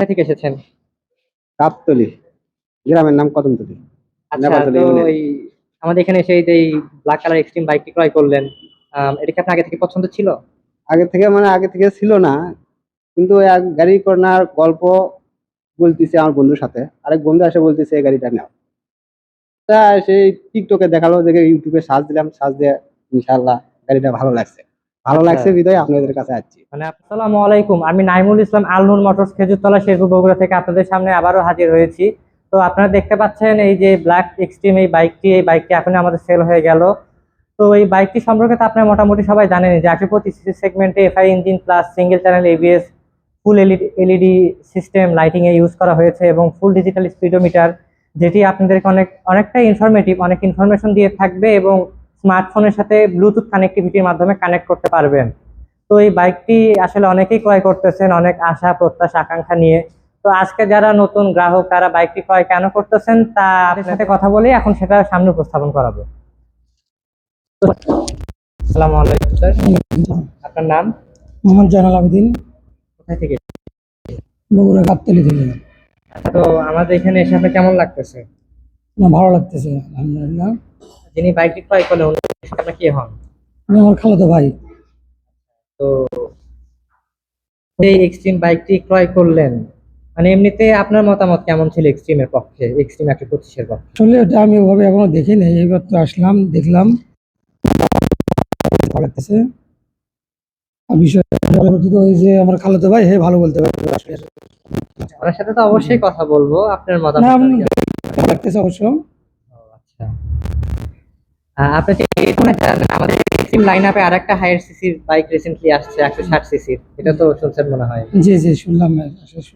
কোথায় থেকে এসেছেন? গাবতলি গ্রামের নাম কদমতলি। আচ্ছা নেপালতলি তো ইউনিয়ন। এই আমাদের এখানে এসে এই যে ব্ল্যাক কালার এক্সট্রিম বাইকটি ক্রয় করলেন আম, এটা কি আপনার আগে থেকে পছন্দ ছিল? আগে থেকে মানে আগে থেকে ছিল না কিন্তু ওই এক গাড়ি করার গল্প বলতেছে আমার বন্ধুর সাথে। আরেক বন্ধু এসে বলতেছে এই গাড়িটা নাও। তা সেই টিকটকে দেখাল দেখে ইউটিউবে সার্চ দিলাম সার্চ দিয়ে ইনশাল্লাহ গাড়িটা ভালো লাগছে। ভালো আচ্ছা। লাগছে বিধায় আপনাদের কাছে আসছি। মানে আসসালামু আলাইকুম। আমি নাইমুল ইসলাম আলনুর মোটরস খেজুরতলা শেরপুর বগুড়া থেকে আপনাদের সামনে আবারও হাজির হয়েছি। তো আপনারা দেখতে পাচ্ছেন এই যে ব্ল্যাক এক্সট্রিম এই বাইকটি এই বাইকটি এখন আমাদের সেল হয়ে গেল। তো এই বাইকটি সম্পর্কে তো আপনারা মোটামুটি সবাই জানেন যে একশো পঁচিশ সেগমেন্টে FI engine plus single channel ABS full LED LED system lighting এ ইউজ করা হয়েছে এবং ফুল ডিজিটাল স্পিডোমিটার যেটি আপনাদেরকে অনেক অনেকটাই ইনফরমেটিভ অনেক ইনফরমেশন দিয়ে থাকবে এবং স্মার্টফোনের সাথে ব্লুটুথ কানেক্টিভিটির মাধ্যমে কানেক্ট করতে পারবেন। তো এই বাইকটি আসলে অনেকেই ক্রয় করতেছেন অনেক আশা প্রত্যাশা আকাঙ্ক্ষা নিয়ে। তো আজকে যারা নতুন গ্রাহক তারা বাইকটি ক্রয় কেন করতেছেন তা আপনার সাথে কথা বলে এখন সেটা সামনে উপস্থাপন করাবো। আসসালামু আলাইকুম স্যার। আপনার নাম? মোহাম্মদ জানাল আবেদিন। কোথায় থেকে? বগুড়া গাবতলি থেকে। তো আমাদের এখানে এসে আপনার কেমন লাগতেছে? না ভালো লাগতেছে আলহামদুলিল্লাহ। যিনি বাইকটি ক্রয় করলেন উনি আপনার কি হন? উনি আমার খালাতো ভাই। তো এই এক্সট্রিম বাইকটি ক্রয় করলেন। মানে এমনিতে আপনার মতামত কেমন ছিল এক্সট্রিমের পক্ষে? এক্সট্রিম একশো পঁচিশের পক্ষে। আসলে ওটা আমি ওভাবে এখনও দেখি নাই। এইবার তো আসলাম দেখলাম। ভালো লাগতেছে আর বিষয় পরবর্তীতে ওই যে আমার খালাতো ভাই হে ভালো বলতে পারবে। ওনার সাথে তো অবশ্যই কথা বলব। আপনার মতামত লাগতেছে অবশ্য। আচ্ছা। আমাদের এক্সট্রিম লাইন আপে আর একটা হায়ার সিসির বাইক রিসেন্টলি আসছে একশো ষাট সিসির এটা তো শুনছেন মনে হয়। জি জি শুনলাম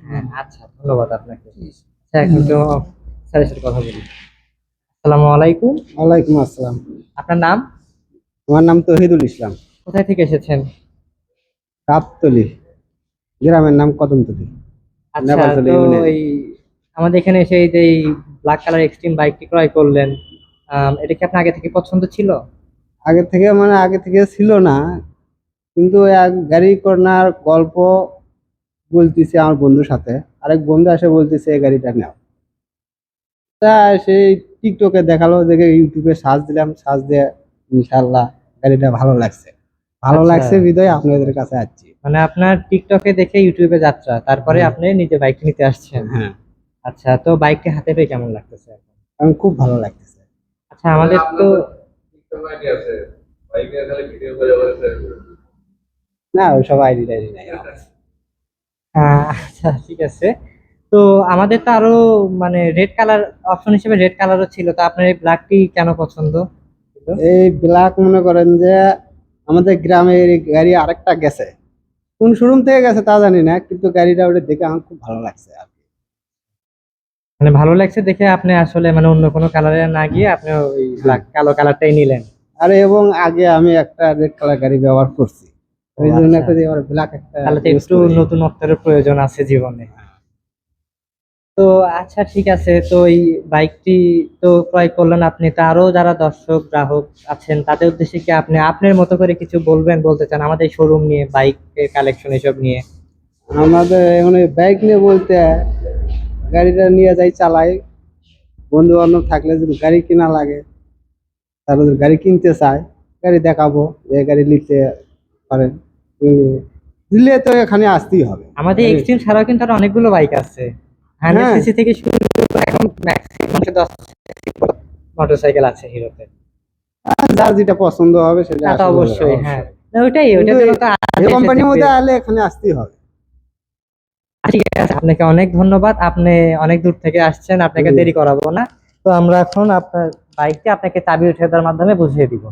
হ্যাঁ আচ্ছা ধন্যবাদ আপনাকে। আচ্ছা এখন তো স্যারের সাথে কথা বলি। আসসালামু আলাইকুম। ওয়ালাইকুম আসসালাম। আপনার নাম? আমার নাম তহিদুল ইসলাম। কোথায় থেকে এসেছেন? গ্রামের নাম কদমতলি। আচ্ছা তো এই আমাদের এখানে এসে এই যে ব্ল্যাক কালার এক্সট্রিম বাইকটি ক্রয় করলেন। এটা কি আপনার আগে থেকে পছন্দ ছিল? আগে থেকে মানে আগে থেকে ছিল না কিন্তু এক গাড়ি করার গল্প বলতেছে আমার বন্ধুর সাথে। আরেক বন্ধু এসে বলতেছে এই গাড়িটা নাও। তা সেই টিকটকে দেখাল দেখে ইউটিউবে সার্চ দিলাম সার্চ দিয়ে ইনশাল্লাহ গাড়িটা ভালো লাগছে। ভালো আচ্ছা। লাগছে বিধায় আপনাদের কাছে আসছি। মানে আপনার টিকটকে দেখে ইউটিউবে যাত্রা তারপরে আপনি নিজে বাইকটি নিতে আসছেন। হ্যাঁ। আচ্ছা তো বাইকটি হাতে পেয়ে কেমন লাগতেছে এখন? আমি খুব ভালো লাগতেছে আচ্ছা আমাদের তো না ওইসব আইডি টাইডি নাই। আচ্ছা ঠিক আছে। তো আমাদের তো আরও মানে রেড কালার অপশন হিসেবে রেড কালারও ছিল। তো আপনার এই ব্ল্যাকটি কেন পছন্দ? এই ব্ল্যাক মনে করেন যে আমাদের গ্রামের এই গাড়ি আরেকটা গেছে। কোন শোরুম থেকে গেছে তা জানি না কিন্তু গাড়িটা ওটা দেখে আমার খুব ভালো লাগছে আর। মানে ভালো লাগছে দেখে আপনি আসলে মানে অন্য কোনো কালারে না গিয়ে আপনি ওই কালো কালারটাই নিলেন। আর এবং আগে আমি একটা রেড কালার গাড়ি ব্যবহার করছি। ওই জন্য আচ্ছা। ব্ল্যাক একটা তাহলে একটু। নতুনত্বের প্রয়োজন আছে জীবনে। তো আচ্ছা ঠিক আছে। তো এই বাইকটি তো ক্রয় করলেন আপনি। তো আরও যারা দর্শক গ্রাহক আছেন তাদের উদ্দেশ্যে কি আপনি আপনার মতো করে কিছু বলবেন বলতে চান আমাদের শোরুম নিয়ে বাইক কালেকশন এসব নিয়ে? আমাদের এখানে বাইক নিয়ে বলতে গাড়িটা নিয়ে যাই চালাই। বন্ধু বান্ধব থাকলে যদি গাড়ি কিনা লাগে তাহলে যদি গাড়ি কিনতে চায় গাড়ি দেখাবো যে গাড়ি নিতে পারেন। দিলে তো এখানে আসতেই হবে। আমাদের এক্সট্রিম ছাড়াও কিন্তু আরও অনেকগুলো বাইক আছে। হান্ড্রেড হ্যাঁ। সিসি থেকে শুরু করে এখন ম্যাক্সিমাম দশ মোটরসাইকেল আছে হিরোতে। আর যার যেটা পছন্দ হবে সেটা অবশ্যই হ্যাঁ। এই আগে কোম্পানির মধ্যে। আলে এখানে আসতেই হবে। ঠিক আছে আপনাকে অনেক ধন্যবাদ। আপনি অনেক দূর থেকে আসছেন আপনাকে দেরি করাবো না। তো আমরা এখন আপনার বাইকটি আপনাকে চাবি উঠে দেওয়ার মাধ্যমে বুঝিয়ে দিব।